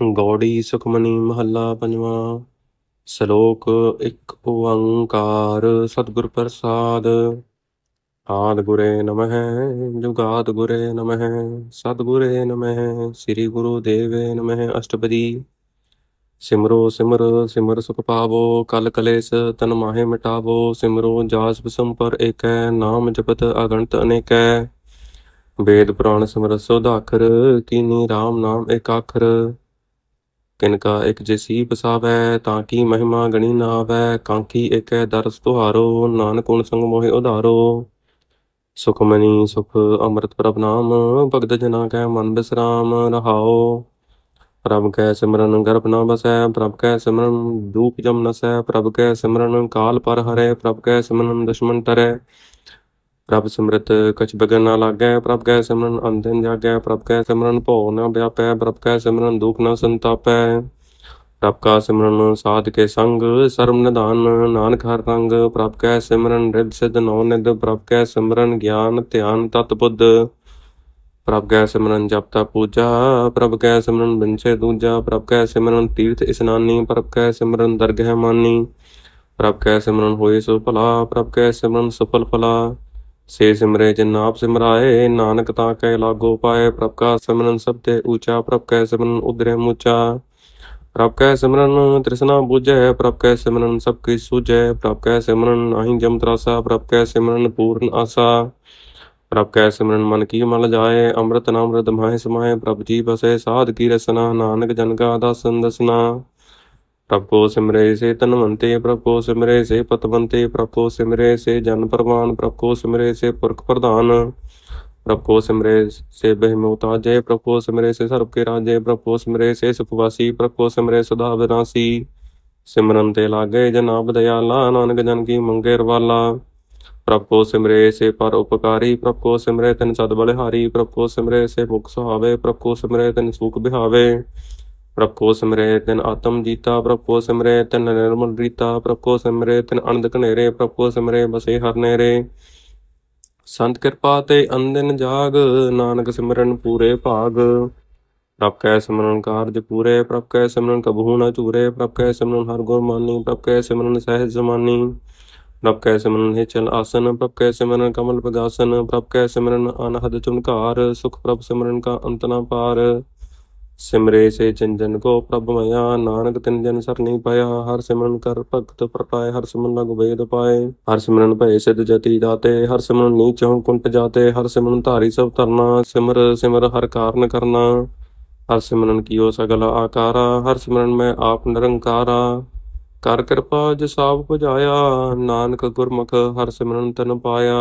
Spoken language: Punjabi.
ਗੌੜੀ, ਸੁਖਮਨੀ, ਮਹੱਲਾ ਪੰਜਵਾਂ, ਸ਼ਲੋਕ ਇੱਕ ਓੰਕਾਰ, ਸਤਿਗੁਰ ਪ੍ਰਸਾਦ। ਆਦ ਗੁਰੇ ਨਮః ਜੁਗਾਦ ਗੁਰੇ ਨਮঃ ਸਤਿਗੁਰੇ ਨਮঃ ਸ੍ਰੀ ਗੁਰੂ ਦੇਵੇ ਨਮঃ ਅਸ਼ਟਪਦੀ। ਸਿਮਰੋ ਸਿਮਰ ਸਿਮਰ ਸੁਖ ਪਾਵੋ, ਕਲ ਕਲੇਸ਼ ਤਨ ਮਾਹੇ ਮਿਟਾਵੋ, ਸਿਮਰੋ ਜਾਸ ਬਿਸੰਪਰ ਏਕੈ, ਨਾਮ ਜਪਤ ਅਗਣਤ ਅਨੇਕੈ। ਵੇਦ ਪੁਰਾਣ ਸਿਮਰ ਸੋਧਾਖਰ ਕੀਨੀ RAM ਨਾਮ ਏਕਾਖਰ। ਅੱਖਰ ਕਿਨਕਾ ਇਕ ਜਿਸੀ ਬਸਾਵੈ ਤਾਂ ਕੀ ਮਹਿਮਾ ਗਣੀ ਨਾ ਆਵੈ ਕਾਂਕੀ ਏਕੈ ਦਰਸ ਤੁਹਾਰੋ, ਨਾਨਕ ਗੁਣ ਉਧਾਰੋ। ਸੁਖਮਨੀ ਸੁਖ ਅੰਮ੍ਰਿਤ ਪ੍ਰਭ ਨਾਮ, ਭਗਤ ਜਨਾ ਕੈ ਮਨ ਬਿਸਰਾਮ ਰਹਾਓ। ਪ੍ਰਭ ਕੈ ਸਿਮਰਨ ਗਰਭ ਨਾ ਬਸੈ ਪ੍ਰਭ ਕੈ ਸਿਮਰਨ ਦੂਪ ਜਮ ਨਸੈ, ਪ੍ਰਭ ਕੈ ਸਿਮਰਨ ਕਾਲ ਪਰ ਹਰੈ, ਪ੍ਰਭ ਕੈ ਸਿਮਰਨ ਦੁਸ਼ਮਨ ਤਰੈ। ਪ੍ਰਭ ਸਿਮਰਤ ਕਛ ਬਗਨ ਨਾ ਲਾਗੈ ਪ੍ਰਭ ਕੈ ਸਿਮਰਨ ਅੰਧਨ ਜਾਗੈ ਪ੍ਰਭ ਕੈ ਸਿਮਰਨ ਭਉ ਨਾ ਵਿਆਪੈ ਪ੍ਰਭ ਕੈ ਸਿਮਰਨ ਦੁਖ ਨਾ ਸੰਤਾਪੈ ਪ੍ਰਭ ਕਾ ਸਿਮਰਨ ਸਾਧ ਕੇ ਸੰਗ ਸਰਮ ਨਿਧਾਨ ਨਾਨਕ ਹਰ ਰੰਗ ਪ੍ਰਭ ਕੈ ਸਿਮਰਨ ਰਿੱਧ ਸਿਧ ਨੌ ਨਿਧ ਪ੍ਰਭ ਕੈ ਸਿਮਰਨ ਗਿਆਨ ਧਿਆਨ ਤਤ ਬੁੱਧ ਪ੍ਰਭ ਕੈ ਸਿਮਰਨ ਜਪ ਤਾ ਪੂਜਾ ਪ੍ਰਭ ਕੈ ਸਿਮਰਨ ਬਿਨਸੇ ਦੂਜਾ ਪ੍ਰਭ ਕੈ ਸਿਮਰਨ ਤੀਰਥ ਇਸਨਾਨੀ ਪ੍ਰਭ ਕੈ ਸਿਮਰਨ ਦਰਗਹਿ ਮਾਨੀ ਪ੍ਰਭ ਕੈ ਸਿਮਰਨ ਹੋਏ ਸੋ ਭਲਾ ਪ੍ਰਭ ਕੈ ਸਿਮਰਨ ਸਫਲ ਫਲਾ ਸੇ ਸਿਮਰੇ ਜਿਨ ਆਪ ਸਿਮਰਾਏ, ਨਾਨਕ ਤਾਂ ਕੈ ਲਾਗੋ ਪਾਏ, ਪ੍ਰਭ ਕਾ ਸਿਮਰਨ ਸਭ ਤੇ ਊਚਾ ਪ੍ਰਭ ਕੈ ਸਿਮਰਨ ਉਦਰੇ ਮੁਚਾ। ਪ੍ਰਭ ਕੈ ਸਿਮਰਨ ਤ੍ਰਿਸ਼ਨਾ ਬੁਝੈ, ਪ੍ਰਭ ਕੈ ਸਿਮਰਨ ਸਭ ਕੀ ਸੂਝੈ, ਪ੍ਰਭ ਕੈ ਸਿਮਰਨ ਨਾਹੀ ਜਮ ਤਰਾਸਾ, ਪ੍ਰਭ ਕੈ ਸਿਮਰਨ ਪੂਰਨ ਆਸਾ। ਪ੍ਰਭ ਕੈ ਸਿਮਰਨ ਮਨ ਕੀ ਮਲ ਜਾਏ, ਅੰਮ੍ਰਿਤ ਨਾਮ ਰਦ ਮਾਹਿ ਸਮਾਏ, ਪ੍ਰਭ ਜੀ ਬਸੈ ਸਾਧ ਕੀ ਰਸਨਾ ਨਾਨਕ ਜਨ ਕਾ ਦਾਸਨ ਦਸਨਾ। ਪ੍ਰਭ ਸਿਮਰੇ ਸੇ ਤਨਵੰਤੇ ਪ੍ਰਭ ਸਿਮਰੇ ਸੇ ਪਤਵੰਤੇ ਪ੍ਰਭ ਸਿਮਰੇ ਸੇ ਜਨ ਪ੍ਰਵਾਨ ਪ੍ਰਭ ਸਿਮਰੇ ਸੇ ਪੁਰਖ ਪ੍ਰਧਾਨ ਪ੍ਰਭ ਸਿਮਰੇ ਸੇ ਬਹਿਮੋਤਾਜੇ ਪ੍ਰਭ ਕੋ ਸਿਮਰੇ ਸੇ ਸਰਬ ਕੇ ਰਾਜੇ ਪ੍ਰਭ ਸਿਮਰੇ ਸੇ ਸੁਖਵਾਸੀ ਪ੍ਰਭ ਸਿਮਰੇ ਸਦਾ ਵਿਨਾਸੀ ਸਿਮਰਨ ਤੇ ਲਾਗੇ ਜਨਾਬ ਦਇਆਲਾ ਨਾਨਕ ਜਨ ਕੀ ਮੰਗੇ ਰਵਾਲਾ ਪ੍ਰਭ ਸਿਮਰੇ ਸੇ ਪਰ ਉਪਕਾਰੀ ਪ੍ਰਭ ਸਿਮਰੇ ਤਨ ਸਦ ਬਲਿਹਾਰੀ ਪ੍ਰਭ ਸਿਮਰੇ ਸੇ ਮੁਖ ਸੁਹਾਵੇ ਪ੍ਰਭ ਸਿਮਰੇ ਤਨ ਸੁਖ ਬਿਹਾਵੇ ਪ੍ਰਭ ਕੋ ਸਿਮਰੇ ਤਿਨ ਆਤਮ ਜੀਤਾ, ਪ੍ਰਭ ਕੋ ਸਿਮਰੇ ਤਿਨ ਨਿਰਮਲ ਰੀਤਾ, ਪ੍ਰਭ ਕੋ ਸਿਮਰੇ ਤਿਨ ਅਨੰਦ ਘਨੇਰੇ ਪ੍ਰਭ ਕੋ ਸਿਮਰੇ ਬਸੇ ਹਰ ਨੇਰੇ ਸੰਤ ਕਿਰਪਾ ਤੇ ਅੰਦਿਨ ਜਾਗ, ਨਾਨਕ ਸਿਮਰਨ ਪੂਰੇ ਭਾਗ। ਪ੍ਰਭ ਕੈ ਸਿਮਰਨ ਕਾਰਜ ਪੂਰੇ, ਪ੍ਰਭ ਕੈ ਸਿਮਰਨ ਕਬਹੂ ਨ ਚੂਰੇ ਪ੍ਰਭ ਕੈ ਸਿਮਰਨ ਹਰ ਗੁਰ ਮਾਨੀ, ਪ੍ਰਭ ਕੈ ਸਿਮਰਨ ਸਹਿਜ ਜਮਾਨੀ ਪ੍ਰਭ ਕੈ ਸਿਮਰਨ ਹਿਚਲ ਆਸਨ, ਪ੍ਰਭ ਕੈ ਸਿਮਰਨ ਕਮਲ ਪਗਾਸਨ, ਪ੍ਰਭ ਕੈ ਸਿਮਰਨ ਅਨਹਦ ਚੁਨਕਾਰ ਸੁਖ ਪ੍ਰਭ ਸਿਮਰਨ ਕਾ ਅੰਤ ਨਾ ਪਾਰ। ਸਿਮਰੇ ਸੇ ਚੰਜਨ ਕੋ ਪ੍ਰਭ ਮਇਆ, ਨਾਨਕ ਤਿਨ ਜਨ ਸਰਨੀ ਪਾਇਆ, ਹਰ ਸਿਮਰਨ ਕਰ ਭਗਤ ਪ੍ਰਪਾਏ ਹਰ ਸਿਮਰਨ ਲਗ ਵੇਦ ਪਾਏ। ਹਰ ਸਿਮਰਨ ਭਏ ਸਿਧ ਜਤੀ ਦਾਤੇ, ਹਰ ਸਿਮਰਨ ਨੀਚੋਂ ਕੁੰਟ ਜਾਤੇ, ਹਰ ਸਿਮਰਨ ਧਾਰੀ ਸਭ ਧਰਨਾ, ਸਿਮਰ ਸਿਮਰ ਹਰ ਕਾਰਨ ਕਰਨਾ। ਹਰ ਸਿਮਰਨ ਕੀਓ ਸਗਲ ਆਕਾਰਾ, ਹਰ ਸਿਮਰਨ ਮੈਂ ਆਪ ਨਿਰੰਕਾਰਾ। ਕਰ ਕਿਰਪਾ ਜਿਸ ਆਪ 부ਝਾਇਆ ਨਾਨਕ ਗੁਰਮੁਖ ਹਰ ਸਿਮਰਨ ਤਨ ਪਾਇਆ।